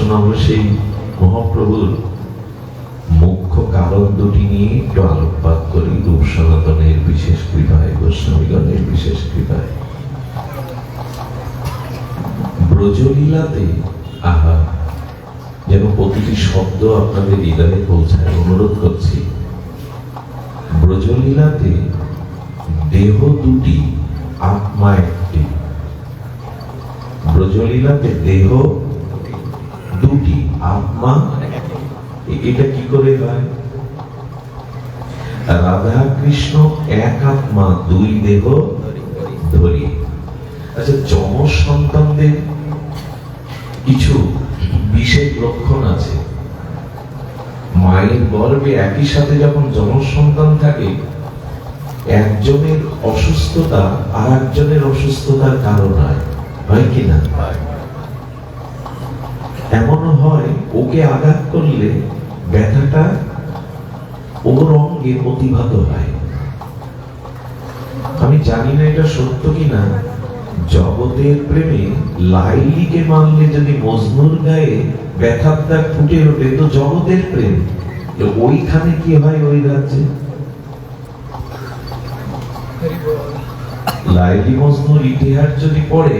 আসুন আমরা সেই মহাপ্রভুর মুখ্য কারণ দুটি নিয়ে একটু আলোকপাত করি। রূপ সনাতনের বিশেষ কৃপায় বৈষ্ণবীগণের বিশেষ কৃপায়। ব্রজলীলাতে আহা, যেন প্রতিটি শব্দ আপনাদের হৃদয়ে পৌঁছায়। অনুরোধ করছি, ব্রজলীলাতে দেহ দুটি, আত্মা একটি। ব্রজলীলাতে দেহ আত্মা এটা কি করে হয়? রাধা কৃষ্ণ এক আত্মা দুই দেহ ধরি। আচ্ছা যম সন্তানদের কিছু বিশেষ লক্ষণ আছে। মায়ের গর্ভে একই সাথে যখন জনসন্তান থাকে, একজনের অসুস্থতা আর একজনের অসুস্থতার কারণ হয়। হয় কি না? এমনও ওকে আঘাত করলে ব্যথাটা ওর অঙ্গে প্রতিভাত হয়। আমি জানি না এটা সত্য কিনা। জগতের প্রেমে লাইলিকে মানলে যদি মজনুর গায়ে ব্যথার দাগ ফুটে ওঠে, তো জগতের প্রেম। ওইখানে কি হয় ওই রাজ্যে? লাইলি মজনুর ইতিহাস যদি পড়ে,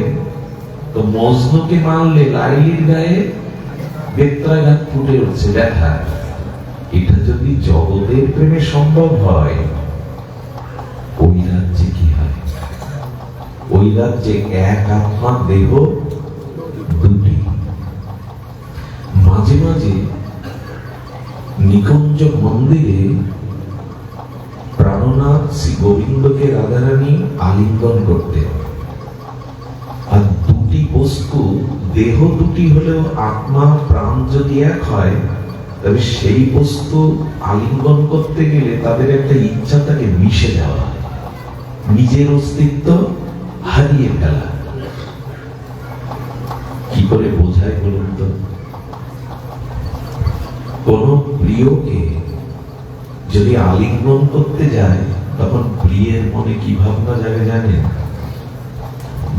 তো মজনুকে মানলে লাইলির গায়ে বেত্রাঘাত ফুটে উঠছে ব্যথা এটা যদি জগতের প্রেমে সম্ভব হয় ওই রাজ্যে কি হয়? ওই রাজ্যে এক আত্মা দেহ দুটি। মাঝে মাঝে নিকুঞ্জ মন্দিরে প্রাণনাথ শ্রী গোবিন্দকে রাধারানী আলিঙ্গন করতেন। আর দুটি বস্তু দেহ দুটি হলেও আত্মা প্রাণ যদি এক হয়, তবে সেই বস্তু আলিঙ্গন করতে গেলে তাদের একটা ইচ্ছা থাকে মিশে যাওয়া নিজের অস্তিত্ব হারিয়ে ফেলা। কি করে বোঝায় বলুন তো? কোন প্রিয়কে যদি আলিঙ্গন করতে যায়, তখন প্রিয়ের মনে কি ভাবনা জাগে জানেন?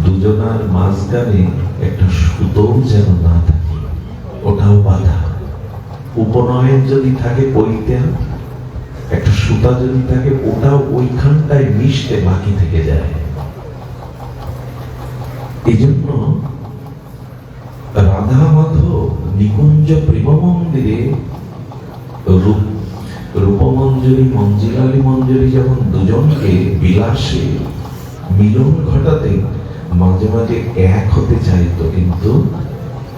দুজনার মাঝখানে একটা সুতোও যেন না থাকে, ওটাও বাধা। উপনয়ন যদি থাকে পরিত্যাগ একটা সুতা যদি থাকে, ওটাও ওইখানটায় মিশতে বাকি থেকে যায়। এই জন্য রাধা মাধব নিকুঞ্জ প্রেম মন্দিরে রূপ, রূপমঞ্জরি মঞ্জিলালি মঞ্জরি যেমন দুজনকে বিলাসে মিলন ঘটাতে মাঝে মাঝে এক হতে চাইতো, কিন্তু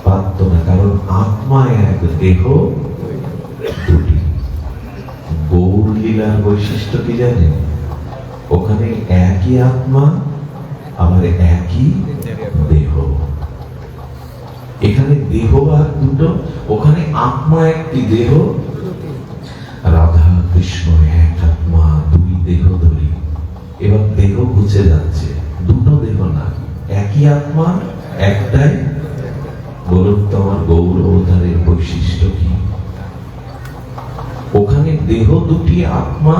পারত না, কারণ আত্মা এক, দেহ দুটি। গৌর লীলার বৈশিষ্ট্য কি জানেন? ওখানে একই আত্মা, আবার একই দেহ। এখানে দেহ আর দুটো, ওখানে আত্মা একটি দেহ। রাধা কৃষ্ণ এক আত্মা, দুই দেহ ধরি। এবার দেহ বুঝে যাচ্ছে, দুটো দেহ না। একই আত্মা, একটাই? বলুন তো আমার গৌর অবতারের বৈশিষ্ট্য কি? ওখানে দেহ দুটি, আত্মা,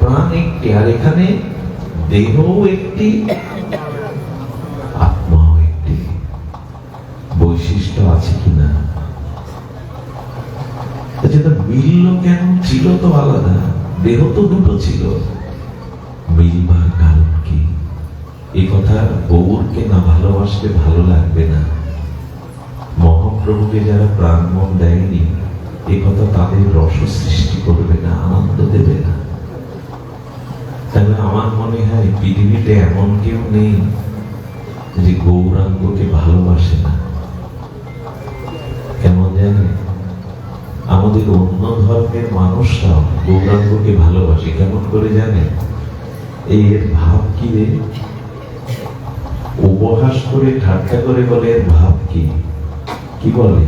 প্রাণ একটি, আর এখানে দেহ একটি, আত্মাও একটি। বৈশিষ্ট্য আছে কিনা? যেটা মিলল কেন ছিল তো আলাদা। দেহ তো দুটো ছিল। মিলবার কারণ এই কথা গৌরকে না ভালোবাসলে ভালো লাগবে না। মহাপ্রভুকে যারা প্রাণ মন দেয়নি এই কথা তাদের রস সৃষ্টি করবে না, আনন্দ দেবে না। তাহলে আমার মনে হয় পৃথিবীতে এমন কেউ নেই যে গৌরাঙ্গকে ভালোবাসে না। কেমন জানে? আমাদের অন্য ধর্মের মানুষরাও গৌরাঙ্গকে ভালোবাসে, কেমন করে জানে? এর ভাব কি রে? উপহাস করে ঠাট্টা করে বলে, এর ভাব কি? কি বলে?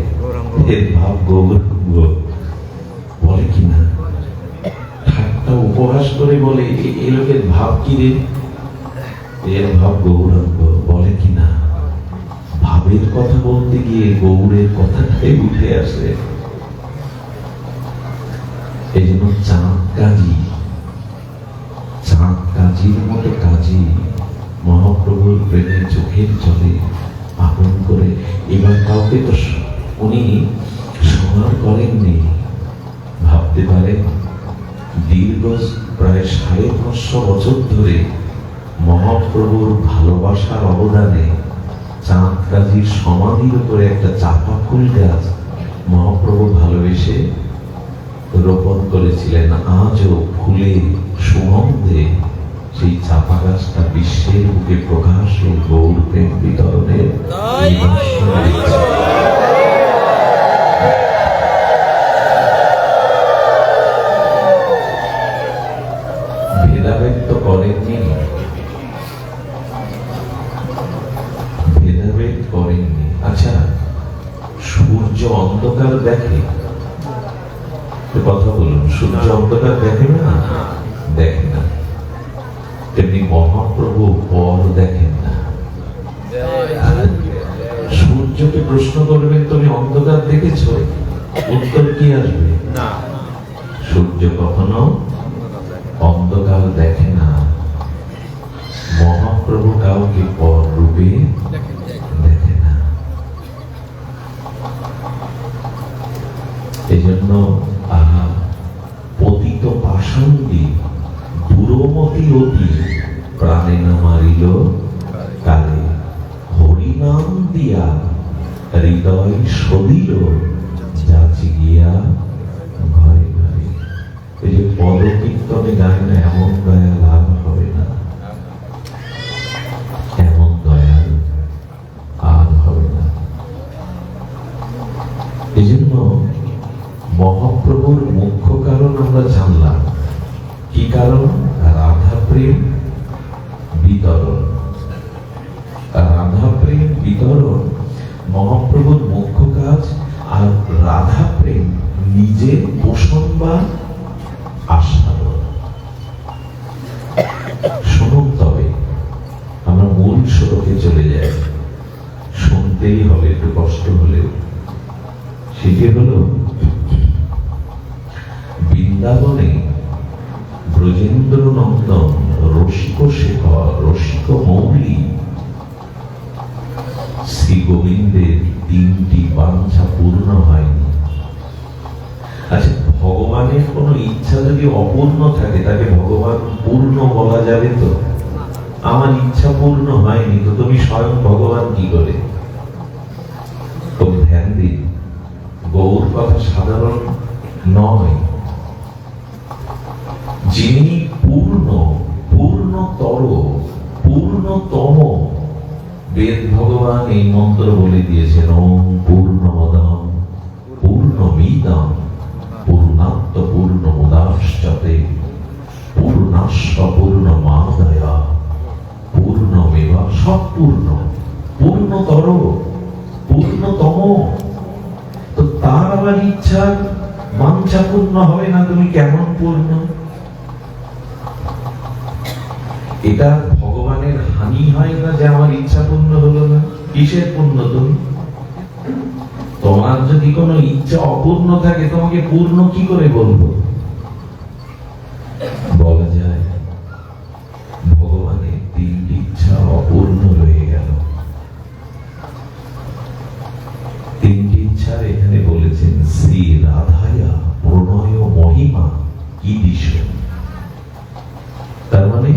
এর ভাব গৌরাঙ্গ। বলে কি না? ঠাট্টা উপহাস করে বলে, এ- এ লোকের ভাব কি রে? এর ভাব গৌরাঙ্গ। বলে কি না? ভাবের কথা বলতে গিয়ে গৌরের কথাটাই উঠে আসে এই জন্য চাঁদ কাজী চাঁদ কাজীর মতো কাজী মহাপ্রভুর প্রেমে চোখের জলে আপন করে এবার কাউকে তো উনি সমার করেননি। ভাবতে পারেন, দীর্ঘ প্রায় সাড়ে পাঁচশো বছর ধরে মহাপ্রভুর ভালোবাসার অবদানে চাঁদ কাজীর সমাধির উপরে একটা চাপা ফুল গাছ মহাপ্রভু ভালোবেসে রোপণ করেছিলেন। আজও ফুলে সুগন্ধে সেই চাপা গাছটা বিশ্বের বুকে প্রকাশে গৌর প্রেম বিতরণের ভেদাভেদ তো করেননি ভেদাভেদ করেননি আচ্ছা সূর্য অন্ধকার দেখে। কথা বলুন সূর্য অন্ধকার দেখে এই জন্য আহা, পতিত পাষণ্ডী দূরমতি অতি প্রাণে না মারিল, কালে হরিনাম দিয়া হৃদয় সদিল যাচি গিয়া ঘরে ঘরে এই যে পদকীর্তনে গায় না এমন দয়া লাভ হবে না এমন দয়াল আর হবে না এই জন্য মহাপ্রভুর মুখ্য কারণ আমরা জানলাম কি কারণ রাধা প্রেম বিতরণ। রাধা প্রেম বিতরণ মহাপ্রভুর মুখ্য কাজ আর রাধা প্রেম নিজে পোষণ বা আস্বাদন শুনুন তবে আমরা মূল স্রোতে চলে যাই শুনতেই হবে একটু কষ্ট হলেও সেটি হলো বৃন্দাবনে ব্রজেন্দ্র নন্দন রসিক শেখর রসিক মৌলি শ্রী গোবিন্দের তিনটি বাঞ্ছা পূর্ণ হয়নি আচ্ছা ভগবানের কোনো ইচ্ছা যদি অপূর্ণ থাকে, তাকে ভগবান পূর্ণ বলা যাবে তো? আমার ইচ্ছা পূর্ণ হয়নি, তো তুমি স্বয়ং ভগবান কি করে? তুমি ধ্যান দিন। গৌর কথা সাধারণ নয়। যিনি পূর্ণ, পূর্ণতর, পূর্ণতম, বেদ ভগবান এই মন্ত্র বলে দিয়েছেন, ওম পূর্ণমদম পূর্ণমিদম। পূর্ণাত্ম পূর্ণ মুদাশ্চতে পূর্ণাশ্ব পূর্ণ মাদয়া পূর্ণমেবা সব পূর্ণ পূর্ণতর পূর্ণতম তো তার আবার ইচ্ছা বাঞ্ছা পূর্ণ হবে না তুমি কেমন পূর্ণ এটা ভগবানের হানি হয় না যে আমার ইচ্ছা পূর্ণ হলো না কিসের পূর্ণ তুমি তোমার যদি কোনো ইচ্ছা অপূর্ণ থাকে, তোমাকে পূর্ণ কি করে বলব? বলা যায়, ভগবানের ইচ্ছা অপূর্ণ রয়ে গেল। তিনটি এখানে বলেছেন, শ্রী রাধায়া, প্রণয় মহিমা, কি দিশ তার মানে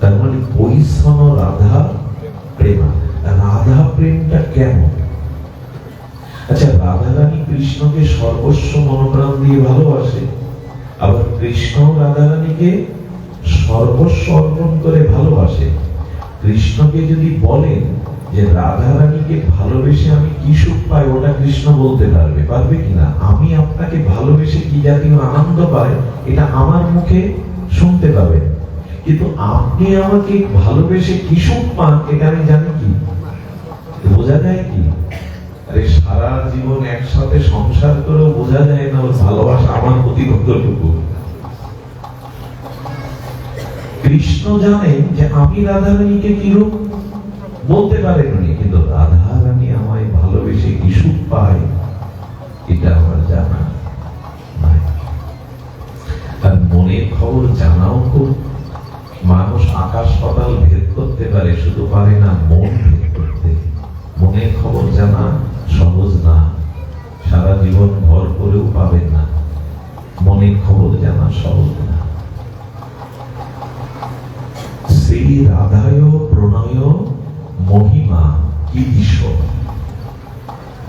তার মানে পরিশ্রম রাধা প্রেমা। রাধা প্রেমটা কেমন? আচ্ছা রাধা রানী কৃষ্ণকে সর্বস্ব মনোপ্রাণ দিয়ে ভালোবাসে, আবার কৃষ্ণ রাধা রানীকে সর্বস্ব অর্পণ করে ভালোবাসে। কৃষ্ণকে যদি বলেন যে রাধা রানীকে ভালোবেসে আমি কি সুখ পাই, ওটা কৃষ্ণ বলতে পারবে। পারবে কিনা আমি আপনাকে ভালোবেসে কি জাতীয় আনন্দ পাই, এটা আমার মুখে শুনতে পাবেন। কিন্তু আপনি আমাকে ভালোবেসে কি সুখ পান, এটা আমি জানি কি? বোঝা যায় কি? আরে সারা জীবন একসাথে সংসার করেও বোঝা যায় না ওর ভালোবাসা আমার প্রতি কতটুকু। কৃষ্ণ জানেন যে আমি রাধা রানীকে কিরূপ বলতে পারেন উনি, কিন্তু রাধা রানী আমায় ভালোবেসে কি সুখ পায়, এটা আমার জানা নাই। আর মনের খবর জানাও খুব মানুষ আকাশ পাতাল ভেদ করতে পারে, শুধু পারে না মন ভেদ করতে। মনের খবর জানা সহজ না। সারা জীবন ভর করেও পাবেন না। মনের খবর জানা সহজ না। সেই রাধায় প্রণয় মহিমা কি বিষয়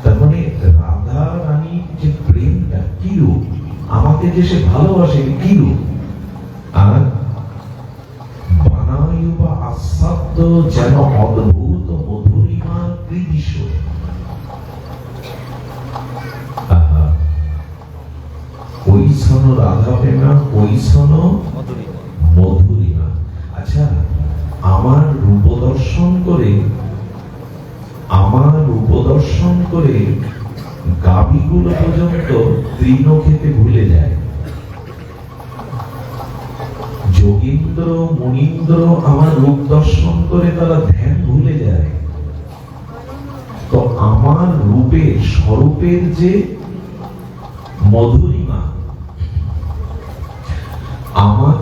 তার মানে রাধা রানীর যে প্রেমটা, কি রূপ? আমাকে যে সে ভালোবাসে, কি রূপ? আর বানায় বা আস্বাদ্য যেন অদ্ভুত মধুরিমা আহা রাধা প্রেমা ওইসন মধুরিমা। আচ্ছা আমার রূপ দর্শন করে, আমার উপদর্শন করে গাভীগুলো পর্যন্ত তৃণ খেতে ভুলে যায়। যোগীন্দ্র, মুনীন্দ্র আমার রূপ দর্শন করে তারা ধ্যান ভুলে যায়। তো আমার রূপের স্বরূপের যে মধুরিমা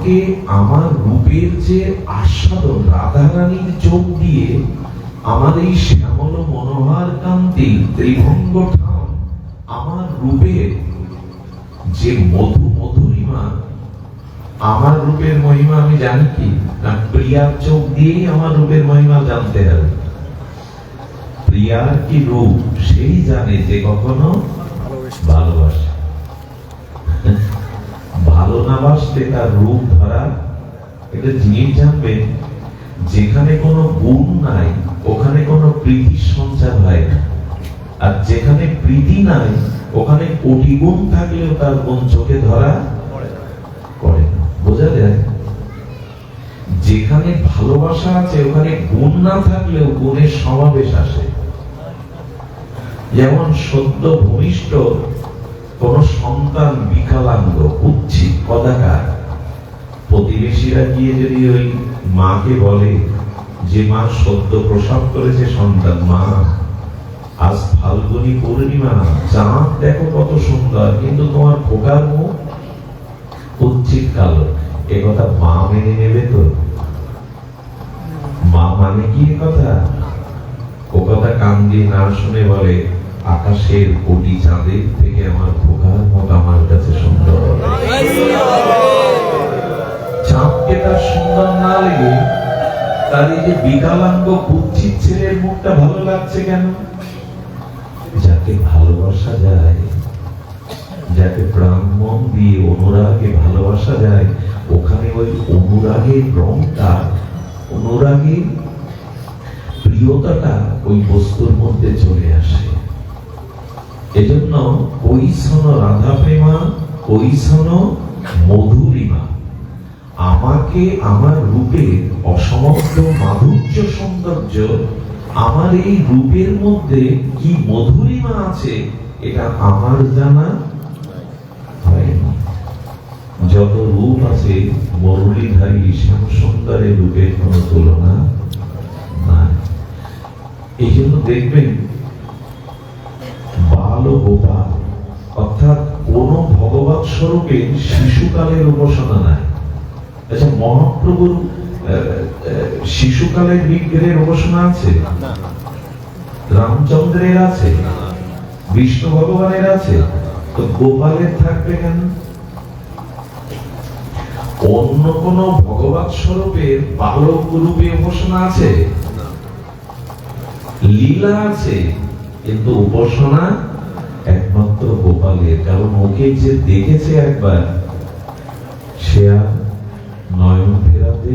আমাকে আমার রূপের যে আস্বাদন, রাধারানীর চোখ দিয়ে আমার এই শ্যামল মনোহর কান্তি, ত্রিভঙ্গ আমার রূপের যে মধু মধুরিমা আমার রূপের মহিমা আমি জানি কি? না প্রিয়ার চোখ দিয়েই আমার রূপের মহিমা জানতে হবে। প্রিয়ার কি রূপ? সেই জানে যে কখনো ভালোবাসে। ভালো না বাসলে তার রূপ ধরা, এটা জিনিস জানবেন, যেখানে কোনো গুণ নাই, ওখানে কোনো প্রীতির সঞ্চার হয় না। আর যেখানে প্রীতি নাই, ওখানে কোটি গুণ থাকলেও তার গুণ চোখে ধরা পড়ে না। বোঝা যায়? যেখানে ভালোবাসা আছে, ওখানে গুণ না থাকলেও গুণের সমাবেশ আসে। যেমন সদ্য ভূমিষ্ঠ কোন সন্তান বিকালাঙ্গ উচ্ছিত কদাকার প্রতিবেশীরা গিয়ে যদি ওই মাকে বলে যে মা সদ্য প্রসব করেছে সন্তান, মা, আজ ফাল্গুনি পূর্ণিমা, চাঁদ দেখো কত সুন্দর, কিন্তু তোমার খোকার মুখ উচ্ছিত কালো। এ কথা মা মেনে নেবে তো? মা মানে কি কথা? ও কথা কান দিয়ে না শুনে বলে আকাশের কোটি চাঁদের থেকে আমার খোকার মত আমার কাছে সুন্দর। চাঁদকে তার সুন্দর না লেগে তার এই যে বিকালাঙ্গ কুচ্ছিত ছেলের মুখটা ভালো লাগছে কেন? যাকে ভালোবাসা যায়, যাকে মন দিয়ে অনুরাগে ভালোবাসা যায়, ওখানে ওই অনুরাগের রংটা, অনুরাগের প্রিয়তাটা ওই বস্তুর মধ্যে চলে আসে। এজন্য কৈশন রাধা প্রেমা কৈশন মধুরিমা আমাকে আমার রূপের অসমগ্র মাধুর্য সৌন্দর্য, আমার এই রূপের মধ্যে কি মধুরিমা আছে, এটা আমার জানা হয়নি যত রূপ আছে, মরুলীধারী শ্যাম সুন্দরের রূপের কোনো তুলনা নাই। এই জন্য দেখবেন বাল ও গোপাল অর্থাৎ কোন ভগবত স্বরূপের শিশুকালের উপাসনা নাই। আচ্ছা মহাপ্রভুর শিশুকালের বিগ্রহের উপাসনা আছে? রামচন্দ্রের আছে? বিষ্ণু ভগবানের আছে? তো গোপালের থাকবে কেন? অন্য কোন ভগবত স্বরূপের বালক রূপে উপাসনা আছে? লীলা আছে? কিন্তু উপাসনা একমাত্র গোপালের, কারণ ওকে যে দেখেছে একবার, সে আর নয়ন ফেরাতে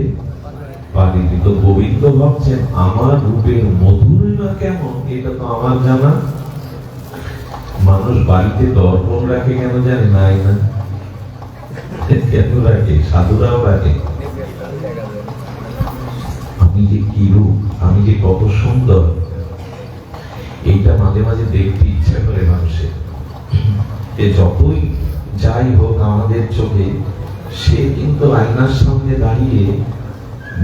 পারিনি তো গোবিন্দ ভাবছেন, আমার রূপের মধুরিমা কেমন? এটা তো আমার জানা। মানুষ বাড়িতে দর্পণ রাখে কেন জানে? নাই না। কেন রাখে? সাধুরাও রাখে। আমি যে কি রূপ, আমি যে কত সুন্দর এইটা মাঝে মাঝে দেখতে ইচ্ছা করে মানুষের যে যতই যাই হোক আমাদের চোখে, সে কিন্তু আয়নার সামনে দাঁড়িয়ে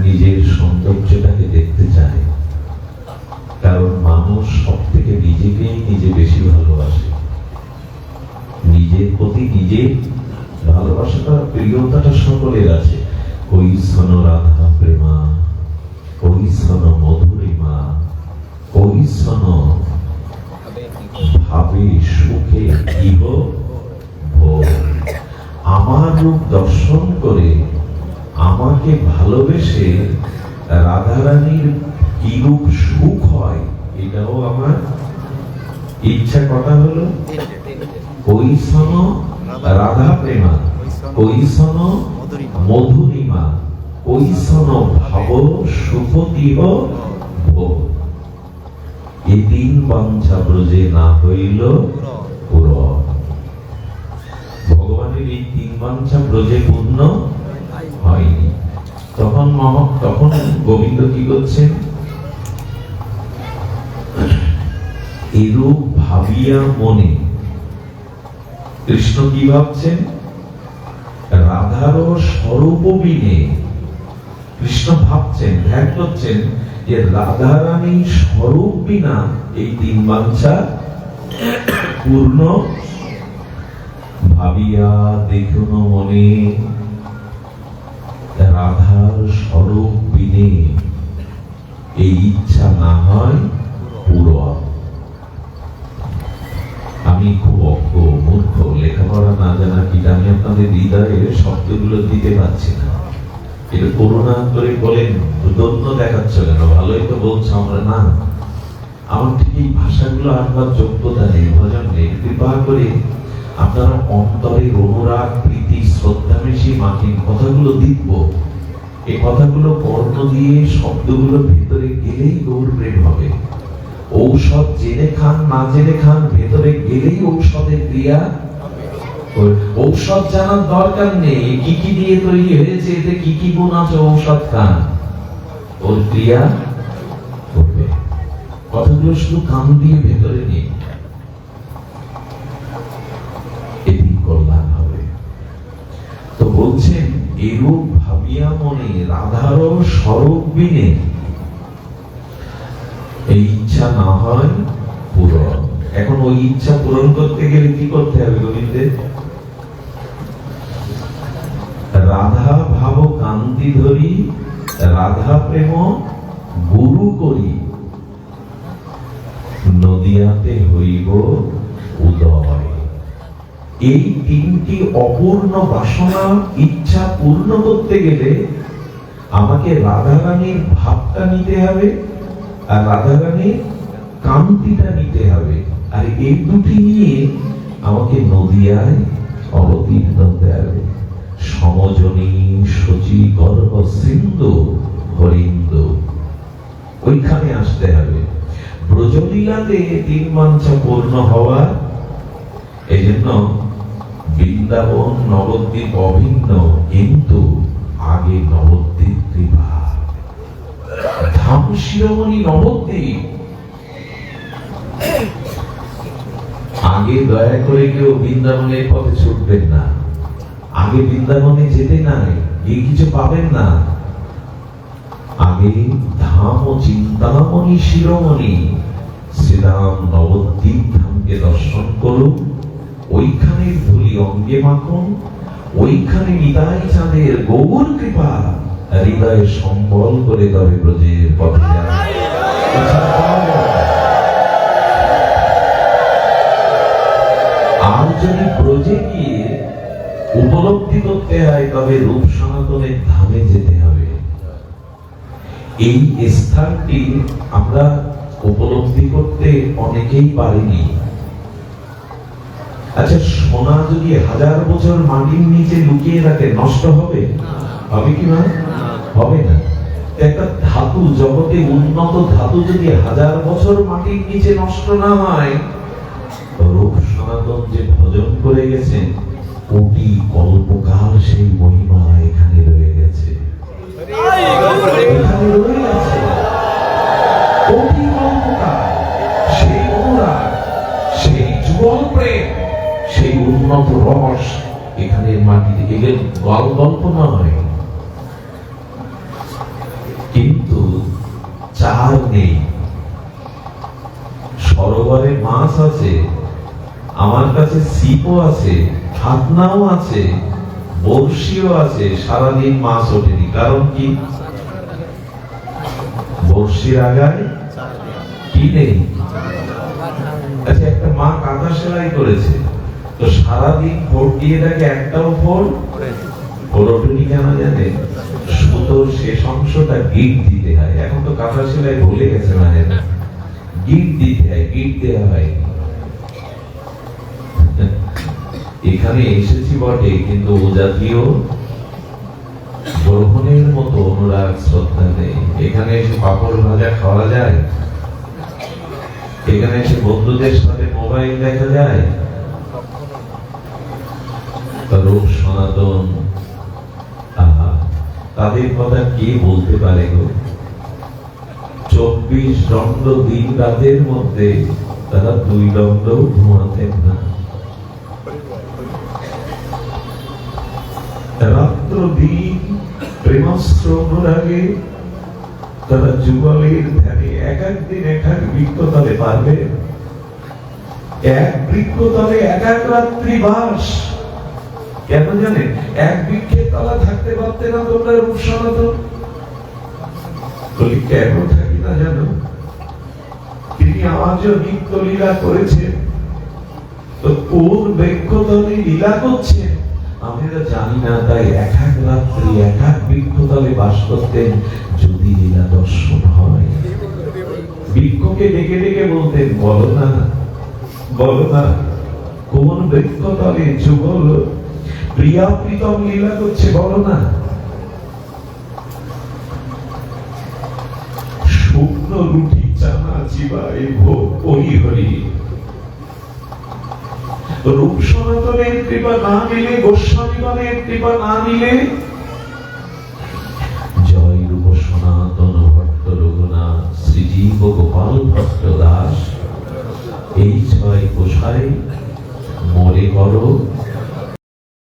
নিজের সৌন্দর্যটাকে দেখতে চায়। কারণ মানুষ সব থেকে নিজেকেই নিজে বেশি ভালোবাসে। নিজের প্রতি নিজের ভালোবাসাটা, প্রিয়তাটা সকলের আছে। কৈশন রাধা প্রেমা, ওই কৈশন মধুরিমা কৈশন ভাবে সুখে ইহ আমার রূপ দর্শন করে আমাকে ভালোবেসে রাধারানীর কিরূপ সুখ হয়, এটাও আমার ইচ্ছা। কথা হলো কৈসন রাধা প্রেমা কৈসন মধুরিমা কৈসন ভাব সুপতিহ ভোগ তিন বাঞ্ছা ব্রজে না হইল ভগবানের এই তিন বাঞ্ছা ব্রজে পূর্ণ হয়নি। তখন মহ তখন গোবিন্দ কি করছেন? এরূপ ভাবিয়া মনে কৃষ্ণ কি ভাবছেন? রাধার স্বরূপ বিনে কৃষ্ণ ভাবছেন, ধ্যান করছেন যে রাধারানী স্বরূপ বিনা এই তিন বাঞ্ছা পূর্ণ। ভাবিয়া দেখুন মনে, রাধার স্বরূপ বিনে এই ইচ্ছা না হয় পূরণ। আমি খুব অজ্ঞ মূর্খ লেখাপড়া না জানা কি আমি আপনাদের হৃদয়ে শব্দগুলো দিতে পারছি না। এটা করুণা করে বলেন দৈন্য দেখাচ্ছ কেন? ভালোই তো বলছো আমরা, না। আমার ঠিক এই ভাষাগুলো আনবার যোগ্যতা নেই ভজন নেই। কৃপা করে আপনারা অন্তরের অনুরাগ, প্রীতি, শ্রদ্ধা বেশি মাখিন কথাগুলো দিব এই কথাগুলো বর্ণ দিয়ে শব্দগুলো ভিতরে গেলেই গৌর প্রেম হবে। ঔষধ জেনে খান, না জেনে খান, ভেতরে গেলেই ঔষধের ক্রিয়া ঔষধ জানার দরকার নেই। কি কি দিয়ে তৈরি হয়েছে, এতে কি কি গুণ আছে ঔষধ খান? ওর ক্রিয়া করবে। শুধু কান দিয়ে ভেতরে নিয়ে। তো বলছেন, এরূপ ভাবিয়া মনে রাধার স্বরূপ বিনে। এই ইচ্ছা না হয় পূরণ। এখন ওই ইচ্ছা পূরণ করতে গেলে কি করতে হবে গোবিন্দের রাধা কান্তি ধরি, রাধা প্রেম, গুরু করি। নদিয়াতে হইব উদয়। এই তিনটি অপূর্ণ বাসনা ইচ্ছা পূর্ণ করতে গেলে আমাকে রাধারানীর ভাবটা নিতে হবে, আর রাধারানীর কান্তিটা নিতে হবে। আর এই দুটি নিয়ে আমাকে নদিয়ায় অবতীর্ণ হতে হবে। সমজনী সচি গর্ভ সিন্ধু হরিন্দু। ওইখানে আসতে হবে। ব্রজলীলাতে তিন পূর্ণ হওয়া এই জন্য বৃন্দাবন নবদ্বীপ অভিন্ন, কিন্তু আগে নবদ্বীপ কৃপা ধাম শিরোমণি নবদ্বীপ। আগে দয়া করে কেউ বৃন্দাবনের পথে ছুটবেন না। আগে বৃন্দাবনে যেতে নাই এই কিছু পাবেন না আগে ধাম ও চিন্তামণি শিরোমণি, শ্রীরাম নবদ্বীপ ধামকে দর্শন করুন, ওইখানে ধুলি অঙ্গে মাখুন, ওইখানে নিতাই চাঁদের গৌর কৃপা, হৃদয়ে সম্বল করে তবে ব্রজের পথে না। আর যদি ব্রজে গিয়ে উপলব্ধি করতে হয় তবে রূপ সনাতনের ধামে যেতে হবে। এই স্থানটি আমরা উপলব্ধি করতে অনেকেই পারিনি। আচ্ছা সোনা যদি হাজার বছর মাটির নিচে লুকিয়ে রাখে নষ্ট হবে? হবে কি না হবে না। একটা ধাতু, জগতে উন্নত ধাতু যদি হাজার বছর মাটির নিচে নষ্ট না হয় রূপ সনাতন যে ভজন করে গেছেন কোটি কল্পকাল সেই মহিমা এখানে রয়ে গেছে। সেই সেই উন্নত রস এখানে মাটিতে এগুলো গল গল্প নয়। কিন্তু চার নেই। সরোবরে মাছ আছে, আমার কাছে ছিপও আছে। ফাতনাও আছে বড়শিও আছে, সারাদিন মাছ ওঠেনি। কারণ কি? বড়শির আগায় কি নেই? আচ্ছা একটা মা কাঁথা সেলাই করেছে। তো সারাদিন ভোট দিয়ে থাকে একটাও ভোট ওরটুনি কেন জানে? সুতোর শেষ অংশটা গিট দিতে হয়। এখন তো কাঁথা সেলাই ভুলে গেছে মায়েরা। গিট দিতে হয়, গিট দেওয়া হয়। এখানে এসেছি বটে, কিন্তু ও জাতীয় গ্রহণের মতো অনুরাগ শ্রদ্ধা নেই। এখানে এসে পাপড় ভাজা খাওয়া যায়? এখানে এসে বন্ধুদের সাথে মোবাইল দেখা যায়? রূপ সনাতন, আহা, তাদের কথা কে বলতে পারে গো? চব্বিশ দণ্ড দিন রাতের মধ্যে তারা দুই দণ্ডও ঘুমাতেন না। রাত্র দিন প্রেমাস্ত্র অনুরাগে তারা যুগলের ধ্যানে এক এক দিন এক এক বৃক্ষতলে পারবে। এক বৃক্ষতলে এক এক রাত্রি বাস। কেন জানে? এক বৃক্ষের তলা থাকতে পারতে না তোমরা রূপ সনাতন। বলি, কেন থাকি না জানো? তিনি আজও নিত্য লীলা করেছেন। তো কোন বৃক্ষতলে লীলা করছেন? আমরা জানি না, তাই এক এক রাত্রি এক এক বৃক্ষতলে বাস করতেন যদি লীলা দর্শন হয়। বৃক্ষকে ডেকে ডেকে বলতেন, বলো না বলো না কোন বৃক্ষতলে যুগল প্রিয়া প্রীতম লীলা করছে, বলো না? শুকনো রুটি চানা চিবায় ভোগ হরি রূপ সনাতনের কৃপা না নিলে গোস্বামীগণের কৃপা না নিলে? জয় রূপ সনাতন ভট্ট রঘুনাথ, শ্রীজীব গোপাল ভট্ট দাস। এই ছয় কোষায় মরে করো।